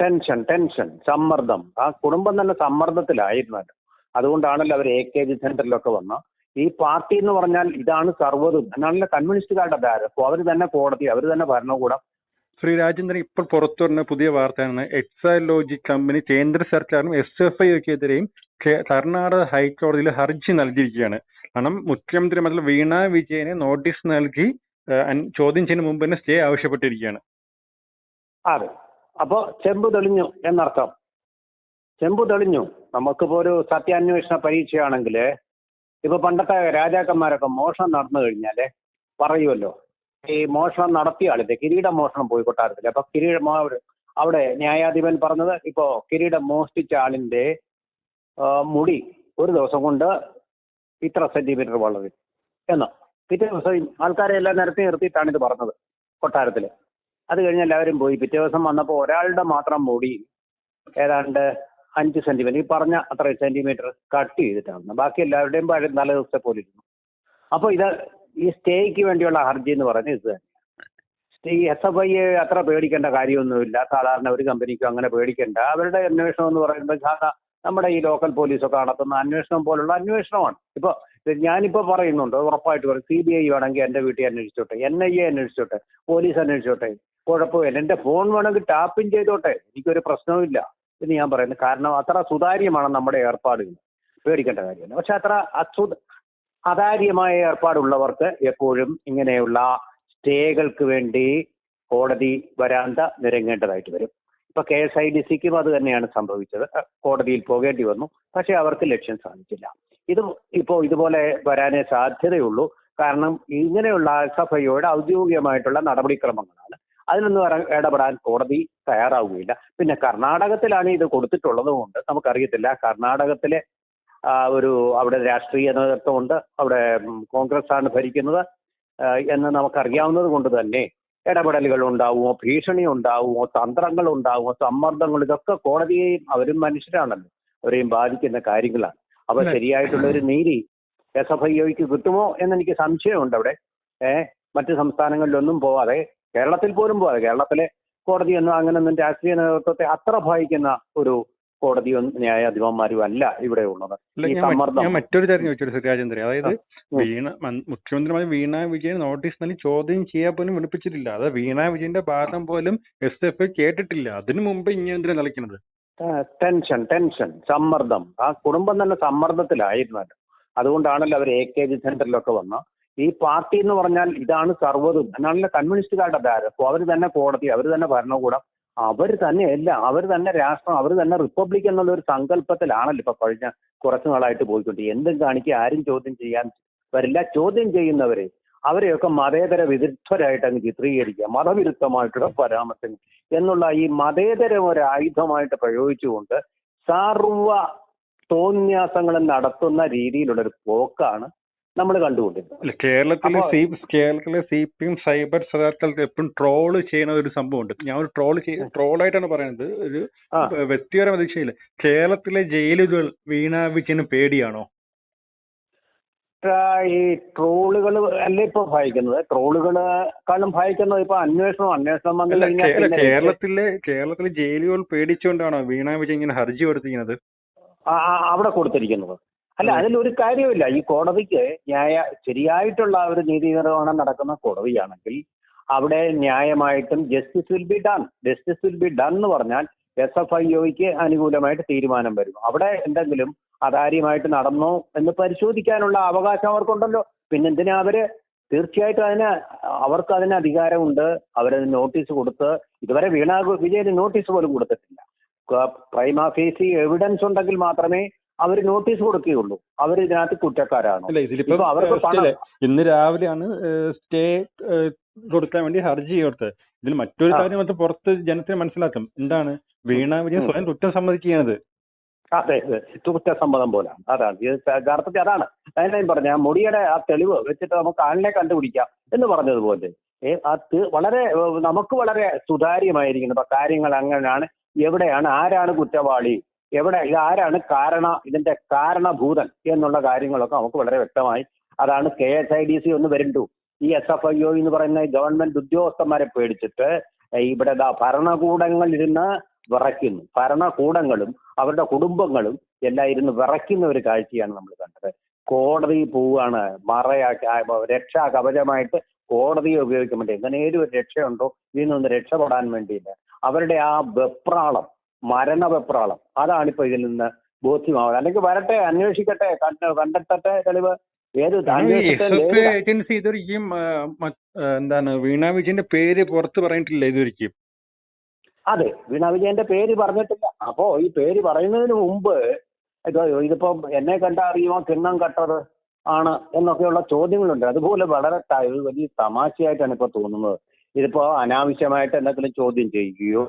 Tension tension സമ്മർദ്ദം. ആ കുടുംബം തന്നെ സമ്മർദ്ദത്തിലായിരുന്നല്ലോ. അതുകൊണ്ടാണല്ലോ അവർ എ കെ ജി സെന്ററിലൊക്കെ വന്ന ഈ പാർട്ടി എന്ന് പറഞ്ഞാൽ ഇതാണ് സർവതും. എന്നാണല്ലോ കമ്മ്യൂണിസ്റ്റുകാരുടെ ധാര. അപ്പോൾ അവർ തന്നെ കോടതി അവർ തന്നെ ഭരണകൂടം. ശ്രീ രാജേന്ദ്രൻ ഇപ്പോൾ പുറത്തു വരുന്ന പുതിയ വാർത്തയാണ്. എക്സാലോജി കമ്പനി കേന്ദ്ര സർക്കാരിനും എസ് എഫ് ഐക്കെതിരെയും കർണാടക ഹൈക്കോടതിയിൽ ഹർജി നൽകിയിരിക്കുകയാണ്. കാരണം മുഖ്യമന്ത്രി മന്ത്രി വീണ വിജയനെ നോട്ടീസ് നൽകി ചോദ്യം ചെയ്യുന്ന മുമ്പ് തന്നെ സ്റ്റേ ആവശ്യപ്പെട്ടിരിക്കുകയാണ്. അതെ. അപ്പോ ചെമ്പ് തെളിഞ്ഞു എന്നർത്ഥം. ചെമ്പ് തെളിഞ്ഞു. നമുക്കിപ്പോ ഒരു സത്യാന്വേഷണ പരീക്ഷയാണെങ്കിൽ ഇപ്പൊ പണ്ടത്തെ രാജാക്കന്മാരൊക്കെ മോഷണം നടന്നു കഴിഞ്ഞാൽ പറയുമല്ലോ ഈ മോഷണം നടത്തിയ ആളില്ലേ കിരീട മോഷണം പോയി കൊട്ടാരത്തിൽ അപ്പൊ കിരീട അവിടെ ന്യായാധിപൻ പറഞ്ഞത് ഇപ്പോ കിരീടം മോഷ്ടിച്ച ആളിന്റെ മുടി ഒരു ദിവസം കൊണ്ട് ഇത്ര സെന്റിമീറ്റർ വളരും എന്ന്. പിറ്റേ ദിവസം ആൾക്കാരെ എല്ലാം നിരത്തി നിർത്തിയിട്ടാണ് ഇത് പറഞ്ഞത് കൊട്ടാരത്തിൽ. അത് കഴിഞ്ഞ് എല്ലാവരും പോയി. പിറ്റേ ദിവസം വന്നപ്പോൾ ഒരാളുടെ മാത്രം മുടി ഏതാണ്ട് അഞ്ച് സെന്റിമീറ്റർ ഈ പറഞ്ഞ അത്ര സെന്റിമീറ്റർ കട്ട് ചെയ്തിട്ടാണ്. ബാക്കി എല്ലാവരുടെയും പഴയ നല്ല ദിവസത്തെ പോലെ ഇരുന്നു. അപ്പോൾ ഇത് ഈ സ്റ്റേക്ക് വേണ്ടിയുള്ള ഹർജി എന്ന് പറയുന്നത് ഇത് തന്നെ സ്റ്റേ എസ് എഫ് ഐ അത്ര പേടിക്കേണ്ട കാര്യമൊന്നുമില്ല. സാധാരണ ഒരു കമ്പനിക്കും അങ്ങനെ പേടിക്കേണ്ട. അവരുടെ അന്വേഷണം എന്ന് പറയുമ്പോൾ സാധാ നമ്മുടെ ഈ ലോക്കൽ പോലീസൊക്കെ നടത്തുന്ന അന്വേഷണം പോലുള്ള അന്വേഷണമാണ്. ഇപ്പോൾ ഞാനിപ്പോ പറയുന്നുണ്ട് ഉറപ്പായിട്ട് പറയും സി ബി ഐ വേണമെങ്കിൽ എന്റെ വീട്ടിൽ അന്വേഷിച്ചോട്ടെ എൻ ഐ എ അന്വേഷിച്ചോട്ടെ പോലീസ് അന്വേഷിച്ചോട്ടെ കുഴപ്പമില്ല. എന്റെ ഫോൺ വേണമെങ്കിൽ ടാപ്പിൻ ചെയ്തോട്ടെ. എനിക്കൊരു പ്രശ്നവുമില്ല എന്ന് ഞാൻ പറയുന്നത് കാരണം അത്ര സുതാര്യമാണ് നമ്മുടെ ഏർപ്പാടുകൾ. പേടിക്കേണ്ട കാര്യമല്ല. പക്ഷെ അത്ര അസു അതാര്യമായ ഏർപ്പാടുള്ളവർക്ക് എപ്പോഴും ഇങ്ങനെയുള്ള സ്റ്റേകൾക്ക് വേണ്ടി കോടതി വരാന്ത നിരങ്ങേണ്ടതായിട്ട് വരും. ഇപ്പൊ കെ എസ് ഐ ഡി സിക്കും അത് തന്നെയാണ് സംഭവിച്ചത്. കോടതിയിൽ പോകേണ്ടി വന്നു. പക്ഷെ അവർക്ക് ലക്ഷ്യം സാധിച്ചില്ല. ഇത് ഇപ്പോ ഇതുപോലെ വരാനേ സാധ്യതയുള്ളൂ. കാരണം ഇങ്ങനെയുള്ള ഐയുടെ ഔദ്യോഗികമായിട്ടുള്ള നടപടിക്രമങ്ങളാണ് അതിനൊന്നും ഇടപെടാൻ കോടതി തയ്യാറാവുകയില്ല. പിന്നെ കർണാടകത്തിലാണ് ഇത് കൊടുത്തിട്ടുള്ളത് കൊണ്ട് നമുക്കറിയത്തില്ല. കർണാടകത്തിലെ ഒരു അവിടെ രാഷ്ട്രീയ നേതൃത്വമുണ്ട്. അവിടെ കോൺഗ്രസ് ആണ് ഭരിക്കുന്നത്. എന്ന് നമുക്കറിയാവുന്നത് കൊണ്ട് തന്നെ ഇടപെടലുകൾ ഉണ്ടാവുമോ ഭീഷണി ഉണ്ടാവുമോ തന്ത്രങ്ങൾ ഉണ്ടാവുമോ സമ്മർദ്ദങ്ങൾ ഇതൊക്കെ കോടതിയെയും അവരും മനുഷ്യരാണല്ലോ. അവരെയും ബാധിക്കുന്ന കാര്യങ്ങളാണ്. അപ്പൊ ശരിയായിട്ടുള്ള ഒരു നീതി എസ് എഫ് ഐ ഒക്ക് കിട്ടുമോ എന്നെനിക്ക് സംശയമുണ്ട് അവിടെ. ഏഹ് മറ്റു സംസ്ഥാനങ്ങളിലൊന്നും പോവാതെ കേരളത്തിൽ പോലും പോലെ കേരളത്തിലെ കോടതിയൊന്നും അങ്ങനൊന്നും രാഷ്ട്രീയ നേതൃത്വത്തെ അത്ര ഭയക്കുന്ന ഒരു കോടതിയും ന്യായാധിപന്മാരും അല്ല ഇവിടെ ഉള്ളത്. ഞാൻ മറ്റൊരു കാര്യം ചോദിച്ചു രാജേന്ദ്രൻ അതായത് വീണ മൻ- മുഖ്യമന്ത്രി വീണ വിജയൻ നോട്ടീസ് നൽകി ചോദ്യം ചെയ്യാൻ പോലും വിളിപ്പിച്ചിട്ടില്ല. അത് വീണ വിജയന്റെ ഭാഗം പോലും എസ് എഫ് ഐ കേട്ടിട്ടില്ല. അതിനു മുമ്പ് ഇങ്ങനെ എന്തിനാ കളിക്കുന്നത് ടെൻഷൻ ടെൻഷൻ സമ്മർദ്ദം. ആ കുടുംബം തന്നെ സമ്മർദ്ദത്തിലായിരുന്നല്ലോ അതുകൊണ്ടാണല്ലോ അവർ എ കെ ജി സെന്ററിലൊക്കെ വന്ന ഈ പാർട്ടി എന്ന് പറഞ്ഞാൽ ഇതാണ് സർവതും. എന്നാണല്ലോ കമ്മ്യൂണിസ്റ്റുകാരുടെ ധാര അപ്പോൾ അവർ തന്നെ കോടതി അവർ തന്നെ ഭരണകൂടം അവർ തന്നെ എല്ലാം അവർ തന്നെ രാഷ്ട്രം അവർ തന്നെ റിപ്പബ്ലിക് എന്നുള്ള ഒരു സങ്കല്പത്തിലാണല്ലോ ഇപ്പൊ കഴിഞ്ഞ കുറച്ചു നാളായിട്ട് പോയിക്കൊണ്ട് എന്തും കാണിക്കുക ആരും ചോദ്യം ചെയ്യാൻ വരില്ല. ചോദ്യം ചെയ്യുന്നവരെ അവരെയൊക്കെ മതേതര വിരുദ്ധരായിട്ട് അങ്ങ് ചിത്രീകരിക്കുക മതവിരുദ്ധമായിട്ടുള്ള പരാമർശങ്ങൾ എന്നുള്ള ഈ മതേതര ഒരു ആയുധമായിട്ട് പ്രയോഗിച്ചുകൊണ്ട് സർവ തോന്യാസങ്ങളും നടത്തുന്ന രീതിയിലുള്ള ഒരു പോക്കാണ് നമ്മൾ കണ്ടുകൊണ്ടിരുന്നത്. കേരളത്തിലെ കേരളത്തിലെ സി പി എം സൈബർ സദാക്കൾ എപ്പോഴും ട്രോൾ ചെയ്യുന്ന ഒരു സംഭവമുണ്ട്. ഞാൻ ഒരു ട്രോൾ ട്രോളായിട്ടാണ് പറയുന്നത് ഒരു ആ. വ്യക്തിപരമായ ദിശയിൽ കേരളത്തിലെ ജയിലുകൾ വീണ വിജയന് പേടിയാണോ? ഈ ട്രോളുകൾ അല്ല ഇപ്പൊ ഭയക്കുന്നത്? ട്രോളുകളെക്കാളും ഭയക്കുന്നത് ഇപ്പൊ അന്വേഷണം അന്വേഷണം വന്നു കേരളത്തിലെ കേരളത്തിലെ ജയിലുകൾ പേടിച്ചുകൊണ്ടാണോ വീണ വിജയൻ ഇങ്ങനെ ഹർജി കൊടുത്തിരിക്കുന്നത്? അവിടെ കൊടുത്തിരിക്കുന്നത്. അല്ല അതെ. അതിലൊരു കാര്യമില്ല ഈ കോടതിക്ക് ന്യായ ശരിയായിട്ടുള്ള ഒരു നീതി നിർവഹണം നടക്കുന്ന കോടതിയാണെങ്കിൽ അവിടെ ന്യായമായിട്ടും justice will be done justice will be done എന്ന് പറഞ്ഞാൽ എസ് എഫ് ഐ ഒക്ക് അനുകൂലമായിട്ട് തീരുമാനം വരും. അവിടെ എന്തെങ്കിലും അതാര്യമായിട്ട് നടന്നോ എന്ന് പരിശോധിക്കാനുള്ള അവകാശം അവർക്കുണ്ടല്ലോ. പിന്നെന്തിനാ അവർ തീർച്ചയായിട്ടും അതിന് അവർക്ക് അതിന് അധികാരമുണ്ട്. അവരത് നോട്ടീസ് കൊടുത്ത് ഇതുവരെ വീണ വിജയന് നോട്ടീസ് പോലും കൊടുത്തിട്ടില്ല. പ്രൈമ ഫേസി എവിഡൻസ് ഉണ്ടെങ്കിൽ മാത്രമേ അവർ നോട്ടീസ് കൊടുക്കുകയുള്ളൂ. അവർ ഇതിനകത്ത് കുറ്റക്കാരാണ്. അല്ല ഇതിലിപ്പോ അവർക്ക് പണം- ഇന്ന് രാവിലെയാണ് സ്റ്റേ കൊടുക്കാൻ വേണ്ടി ഹർജി കൊടുത്തത് ഇതിൽ മറ്റൊരു കാര്യം മറ്റു പുറത്ത് ജനത്തിന് മനസ്സിലാക്കും. എന്താണ് വീണ വിജയൻ സ്വയം കുറ്റം സമ്മതിക്കുകയാണത്. അതെ അതെ. കുറ്റസമ്മതം പോലാണ്. അതാണ്. യഥാർത്ഥത്തിൽ അതാണ്. ഞാൻ പറഞ്ഞ മുടിയുടെ ആ തെളിവ് വെച്ചിട്ട് നമുക്ക് ആളിനെ കണ്ടുപിടിക്കാം എന്ന് പറഞ്ഞതുപോലെ അത് വളരെ നമുക്ക് വളരെ സുതാര്യമായിരിക്കുന്നു കാര്യങ്ങൾ അങ്ങനെയാണ് എവിടെയാണ് ആരാണ് കുറ്റവാളി എവിടെ ഇത് ആരാണ് കാരണ ഇതിന്റെ കാരണഭൂതൻ എന്നുള്ള കാര്യങ്ങളൊക്കെ നമുക്ക് വളരെ വ്യക്തമായി അതാണ് K S I D C ഒന്ന് വരണ്ടു. ഈ എസ് എഫ് ഐ ഒ എന്ന് പറയുന്ന ഗവൺമെന്റ് ഉദ്യോഗസ്ഥന്മാരെ പേടിച്ചിട്ട് ഇവിടെ ഭരണകൂടങ്ങൾ ഇരുന്ന് വിറയ്ക്കുന്നു. ഭരണകൂടങ്ങളും അവരുടെ കുടുംബങ്ങളും എല്ലാം ഇരുന്ന് വിറയ്ക്കുന്ന ഒരു കാഴ്ചയാണ് നമ്മൾ കണ്ടത്. കോടതി പോവുകയാണ്. മറയാക്കി രക്ഷാ കവചമായിട്ട് കോടതിയെ ഉപയോഗിക്കാൻ വേണ്ടി എങ്ങനെയൊരു രക്ഷയുണ്ടോ? ഇതിൽ നിന്ന് രക്ഷപ്പെടാൻ വേണ്ടിയില്ല അവരുടെ ആ വെപ്രാളം മരണ അതാണ് അതാണിപ്പോ ഇതിൽ നിന്ന് ബോധ്യമാവുക അല്ലെങ്കിൽ വരട്ടെ അന്വേഷിക്കട്ടെ കണ്ട- കണ്ടെത്തട്ടെ തെളിവ്. ഏത് ഏജൻസി ഇതൊരിക്കും എന്താണ് വീണ വിജയന്റെ പേര് പുറത്ത് പറഞ്ഞിട്ടില്ല ഇതൊരിക്കും? അതെ വീണ വിജയന്റെ പേര് പറഞ്ഞിട്ടില്ല. അപ്പോ ഈ പേര് പറയുന്നതിന് മുമ്പ് ഇത് ഇതിപ്പോ എന്നെ കണ്ട അറിയുമോ? കിണ്ണം കട്ടത് ആണ് എന്നൊക്കെയുള്ള ചോദ്യങ്ങളുണ്ട്. അതുപോലെ വളരെ വലിയ തമാശയായിട്ടാണ് ഇപ്പൊ തോന്നുന്നത്. ഇതിപ്പോ അനാവശ്യമായിട്ട് എന്തെങ്കിലും ചോദ്യം ചെയ്യുകയോ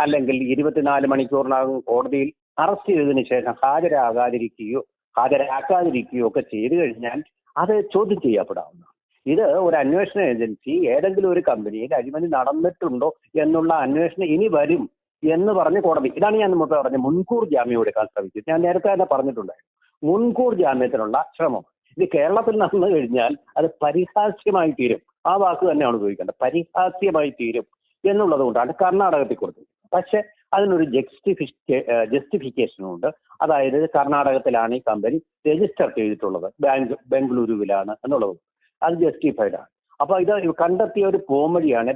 അല്ലെങ്കിൽ ഇരുപത്തിനാല് മണിക്കൂറിനകം കോടതിയിൽ അറസ്റ്റ് ചെയ്തതിനു ശേഷം ഹാജരാകാതിരിക്കുകയോ ഹാജരാക്കാതിരിക്കുകയോ ഒക്കെ ചെയ്തു കഴിഞ്ഞാൽ അത് ചോദ്യം ചെയ്യപ്പെടാവുന്ന ഇത് ഒരു അന്വേഷണ ഏജൻസി ഏതെങ്കിലും ഒരു കമ്പനിയിൽ അഴിമതി നടന്നിട്ടുണ്ടോ എന്നുള്ള അന്വേഷണം ഇനി വരും എന്ന് പറഞ്ഞ് കോടതി ഇതാണ് ഞാൻ മുമ്പ് പറഞ്ഞ മുൻകൂർ ജാമ്യം എടുക്കാൻ ശ്രമിച്ചത്. ഞാൻ നേരത്തെ തന്നെ പറഞ്ഞിട്ടുണ്ടായിരുന്നു. മുൻകൂർ ജാമ്യത്തിനുള്ള ശ്രമം. ഇത് കേരളത്തിൽ നടന്നു കഴിഞ്ഞാൽ അത് പരിഹാസ്യമായി തീരും. ആ വാക്ക് തന്നെയാണ് ഉപയോഗിക്കേണ്ടത്. പരിഹാസ്യമായി തീരും എന്നുള്ളത് കൊണ്ടാണ് കർണാടകത്തിൽ കൊടുത്തത്. പക്ഷെ അതിനൊരു ജസ്റ്റിഫിക്കേ ജസ്റ്റിഫിക്കേഷനും ഉണ്ട് അതായത് കർണാടകത്തിലാണ് ഈ കമ്പനി രജിസ്റ്റർ ചെയ്തിട്ടുള്ളത്. ബാങ്ക് ബംഗളൂരുവിലാണ് എന്നുള്ളത്. അത് ജസ്റ്റിഫൈഡ് ആണ്. അപ്പൊ ഇത് കണ്ടെത്തിയ ഒരു കോമഡിയാണ്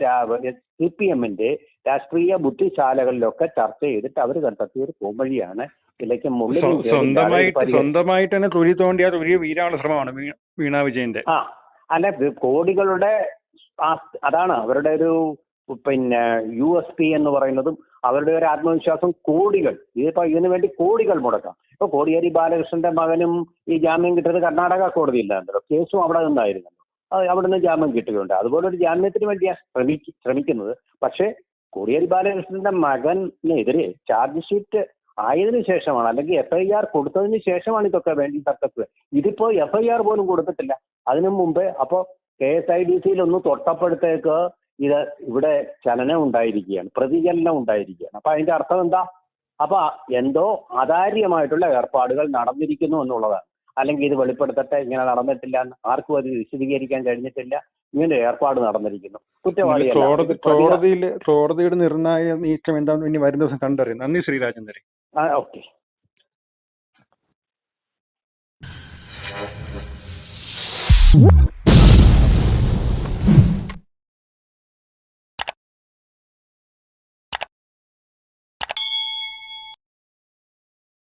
സി പി എമ്മിന്റെ രാഷ്ട്രീയ ബുദ്ധിശാലകളിലൊക്കെ ചർച്ച ചെയ്തിട്ട് അവർ കണ്ടെത്തിയ ഒരു കോമഡിയാണ്. ഇതിലേക്ക് സ്വന്തമായിട്ട് സ്വന്തമായിട്ട് തന്നെ തോണ്ടിയ വലിയ ശ്രമമാണ് വീണ വിജയന്റെ ആ. അല്ല കോടികളുടെ അതാണ് അവരുടെ ഒരു പിന്നെ യു എസ് പി എന്ന് പറയുന്നതും അവരുടെ ഒരു ആത്മവിശ്വാസം കോടികൾ. ഇതിപ്പോ ഇതിനു വേണ്ടി കോടികൾ മുടക്കാം. ഇപ്പൊ കോടിയേരി ബാലകൃഷ്ണന്റെ മകനും ഈ ജാമ്യം കിട്ടിയത് കർണാടക കോടതിയിലാണല്ലോ കേസും അവിടെ നിന്നായിരുന്നല്ലോ. അത് അവിടെ നിന്ന് ജാമ്യം കിട്ടുകയുണ്ട് അതുപോലെ ഒരു ജാമ്യത്തിന് വേണ്ടിയാണ് ശ്രമിക്ക ശ്രമിക്കുന്നത്. പക്ഷേ കോടിയേരി ബാലകൃഷ്ണന്റെ മകനെതിരെ ചാർജ് ഷീറ്റ് ആയതിനു ശേഷമാണ് അല്ലെങ്കിൽ എഫ് ഐ ആർ കൊടുത്തതിന് ശേഷമാണ് ഇതൊക്കെ വേണ്ടി തർക്കത്തിൽ ഇതിപ്പോ എഫ് ഐ ആർ പോലും കൊടുത്തിട്ടില്ല. അതിനു മുമ്പേ അപ്പോ കെ എസ് ഐ ഡി സിയിൽ ഒന്ന് തൊട്ടപ്പോഴത്തേക്ക് ഇത് ഇവിടെ ചലനം ഉണ്ടായിരിക്കുകയാണ് പ്രതിചലനം ഉണ്ടായിരിക്കുകയാണ്. അപ്പൊ അതിന്റെ അർത്ഥം എന്താ? അപ്പൊ എന്തോ അതാര്യമായിട്ടുള്ള ഏർപ്പാടുകൾ നടന്നിരിക്കുന്നു എന്നുള്ളതാണ്. അല്ലെങ്കിൽ ഇത് വെളിപ്പെടുത്തട്ടെ ഇങ്ങനെ നടന്നിട്ടില്ല ആർക്കും അത് വിശദീകരിക്കാൻ കഴിഞ്ഞിട്ടില്ല ഇങ്ങനെ ഏർപ്പാട് നടന്നിരിക്കുന്നു. കോടതിയിൽ കോടതിയുടെ നിർണായ നീക്കം എന്താണെന്ന് ഇനി വരുന്ന ദിവസം കണ്ടറിയും. നന്ദി ശ്രീരാജേന്ദ്രൻ ആ ഓക്കെ.